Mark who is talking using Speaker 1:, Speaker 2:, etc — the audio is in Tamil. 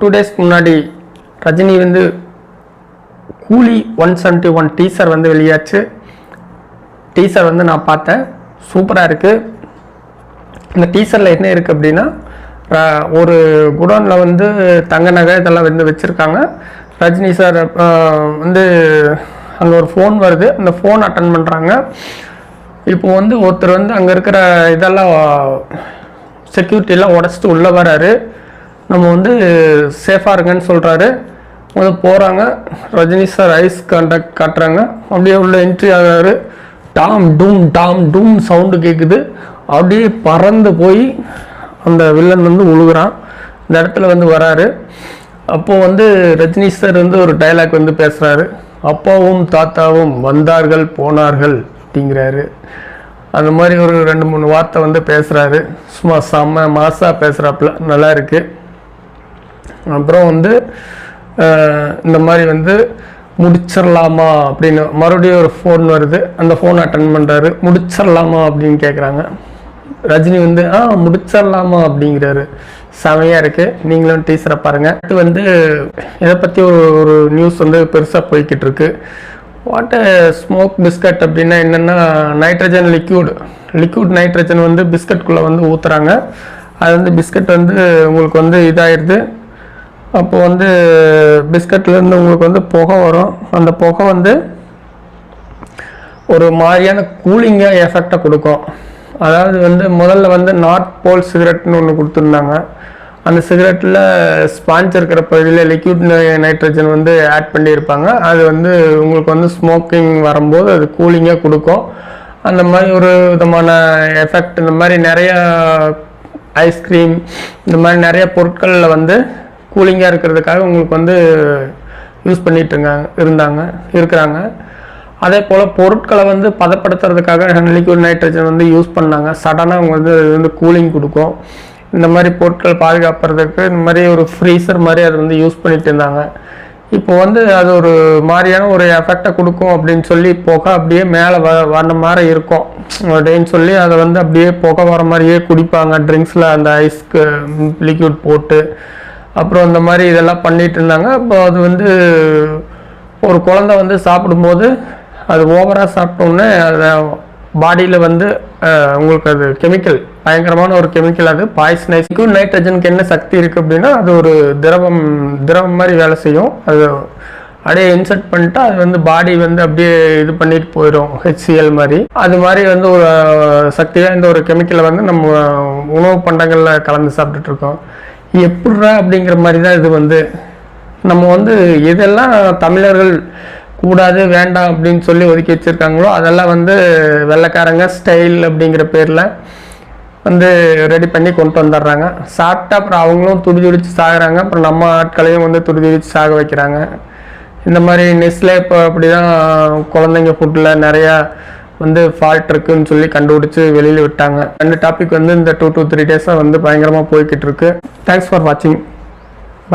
Speaker 1: டூ டேஸ்க்கு முன்னாடி ரஜினி வந்து கூலி ஒன் செவன்ட்டி ஒன் டீசர் வந்து வெளியாச்சு. டீசர் வந்து நான் பார்த்தேன். சூப்பராக இருக்குது இந்த டீசரில் என்ன இருக்குது அப்படின்னா ஒரு குடோனில் வந்து தங்க நகை இதெல்லாம் வந்து வச்சுருக்காங்க. ரஜினி சார் வந்து அங்கே ஒரு ஃபோன் வருது. அந்த ஃபோன் அட்டன் பண்ணுறாங்க இப்போ வந்து ஒருத்தர் வந்து அங்கே இருக்கிற இதெல்லாம் செக்யூரிட்டிலாம் உடச்சிட்டு உள்ளே வராரு. நம்ம வந்து சேஃபாக இருங்கன்னு சொல்கிறாரு வந்து போகிறாங்க ரஜினி சார் ஐஸ் கான்டாக்ட் காட்டுறாங்க. அப்படியே உள்ள என்ட்ரி ஆகிறாரு. டாம் டூம் டாம் டூம் சவுண்டு கேட்குது அப்படியே பறந்து போய் அந்த வில்லன் வந்து உழுகுறான். இந்த இடத்துல வந்து வராரு. அப்போது வந்து ரஜினி சார் வந்து ஒரு டைலாக் வந்து பேசுகிறாரு அப்பாவும் தாத்தாவும் வந்தார்கள் போனார்கள் அப்படிங்கிறாரு. அந்த மாதிரி ஒரு ரெண்டு மூணு வார்த்தை வந்து பேசுகிறாரு சும்மா செம்ம மாசாக பேசுகிறாப்புல நல்லா இருக்குது அப்புறம் வந்து இந்த மாதிரி வந்து முடிச்சிடலாமா அப்படின்னு மறுபடியும் ஒரு ஃபோன் வருது. அந்த ஃபோன் அட்டன் பண்ணுறாரு முடிச்சிடலாமா அப்படின்னு கேட்குறாங்க ரஜினி வந்து ஆ முடிச்சிடலாமா அப்படிங்கிறாரு. செமையாக இருக்குது நீங்களும் டீச்சரை பாருங்கள் அடுத்து வந்து இதை பற்றி ஒரு ஒரு நியூஸ் வந்து பெருசாக போய்கிட்டு இருக்கு வாட் ஸ்மோக் பிஸ்கட் அப்படின்னா என்னென்னா நைட்ரஜன் லிக்யூட் லிக்யூட் நைட்ரஜன் வந்து பிஸ்கட்குள்ளே வந்து ஊற்றுறாங்க அது வந்து பிஸ்கட் வந்து உங்களுக்கு வந்து இதாகிடுது அப்போ வந்து பிஸ்கட்லேருந்து உங்களுக்கு வந்து புகை வரும். அந்த புகை வந்து ஒரு மாதிரியான கூலிங்காக எஃபெக்டை கொடுக்கும். அதாவது வந்து முதல்ல வந்து நார்த் போல் சிகரெட்னு ஒன்று கொடுத்துருந்தாங்க. அந்த சிகரெட்டில் ஸ்பாஞ்ச் இருக்கிற பகுதியில் லிக்விட் நைட்ரஜன் வந்து ஆட் பண்ணியிருப்பாங்க. அது வந்து உங்களுக்கு வந்து ஸ்மோக்கிங் வரும்போது அது கூலிங்காக கொடுக்கும். அந்த மாதிரி ஒரு விதமான எஃபெக்ட் இந்த மாதிரி நிறைய ஐஸ்கிரீம் இந்த மாதிரி நிறைய பொருட்களில் வந்து கூலிங்காக இருக்கிறதுக்காக உங்களுக்கு வந்து யூஸ் பண்ணிட்டு இருக்காங்க இருந்தாங்க இருக்கிறாங்க. அதே போல் பொருட்களை வந்து பதப்படுத்துறதுக்காக லிக்விட் நைட்ரஜன் வந்து யூஸ் பண்ணாங்க. சடனாக அவங்க வந்து அது வந்து கூலிங் கொடுக்கும். இந்த மாதிரி பொருட்கள் பாதுகாப்புறதுக்கு இந்த மாதிரி ஒரு ஃப்ரீசர் மாதிரி அது வந்து யூஸ் பண்ணிட்டு இருந்தாங்க. இப்போ வந்து அது ஒரு மாதிரியான ஒரு எஃபெக்டை கொடுக்கும் அப்படின்னு சொல்லி புகை அப்படியே மேலே வ வர்ற மாதிரி இருக்கும். அப்படின்னு சொல்லி அதை வந்து அப்படியே புகை வர மாதிரியே குடிப்பாங்க. ட்ரிங்க்ஸில் அந்த ஐஸ்க்கு லிக்விட் போட்டு அப்புறம் இந்த மாதிரி இதெல்லாம் பண்ணிகிட்டு இருந்தாங்க. அப்போ அது வந்து ஒரு குழந்த வந்து சாப்பிடும்போது அது ஓவராக சாப்பிட்டோன்னே அதை பாடியில் வந்து உங்களுக்கு அது கெமிக்கல் பயங்கரமான ஒரு கெமிக்கல் அது. பாய்ஸ்னைஸ் நைட்ரஜனுக்கு என்ன சக்தி இருக்குது அப்படின்னா அது ஒரு திரவம் திரவம் மாதிரி வேலை செய்யும். அது அப்படியே இன்சர்ட் பண்ணிட்டு அது வந்து பாடி வந்து அப்படியே இது பண்ணிட்டு போயிடும் ஹெச்சிஎல் மாதிரி. அது மாதிரி வந்து ஒரு சக்தியாக இந்த ஒரு கெமிக்கலை வந்து நம்ம உணவு பண்டங்களில் கலந்து சாப்பிட்டுட்டு இருக்கோம். எப்படா அப்படிங்கிற மாதிரி தான் இது வந்து. நம்ம வந்து எதெல்லாம் தமிழர்கள் கூடாது வேண்டாம் அப்படின்னு சொல்லி ஒதுக்கி வச்சிருக்காங்களோ அதெல்லாம் வந்து வெள்ளைக்காரங்க ஸ்டைல் அப்படிங்கிற பேரில் வந்து ரெடி பண்ணி கொண்டு வந்துடுறாங்க. சாப்பிட்டா அப்புறம் அவங்களும் துடிதுடிச்சு சாகுறாங்க. அப்புறம் நம்ம ஆட்களையும் வந்து துடிதுடிச்சு சாக வைக்கிறாங்க. இந்த மாதிரி நெஸ்லே இப்போ அப்படி தான் குழந்தைங்க ஃபுட்டில் நிறையா வந்து ஃபால்ட் இருக்குன்னு சொல்லி கண்டுபிடிச்சு வெளியில் விட்டாங்க. ரெண்டு டாபிக் வந்து இந்த டூ டூ த்ரீ டேஸாக வந்து பயங்கரமாக போய்கிட்டு இருக்கு. தேங்க்ஸ் ஃபார் வாட்சிங்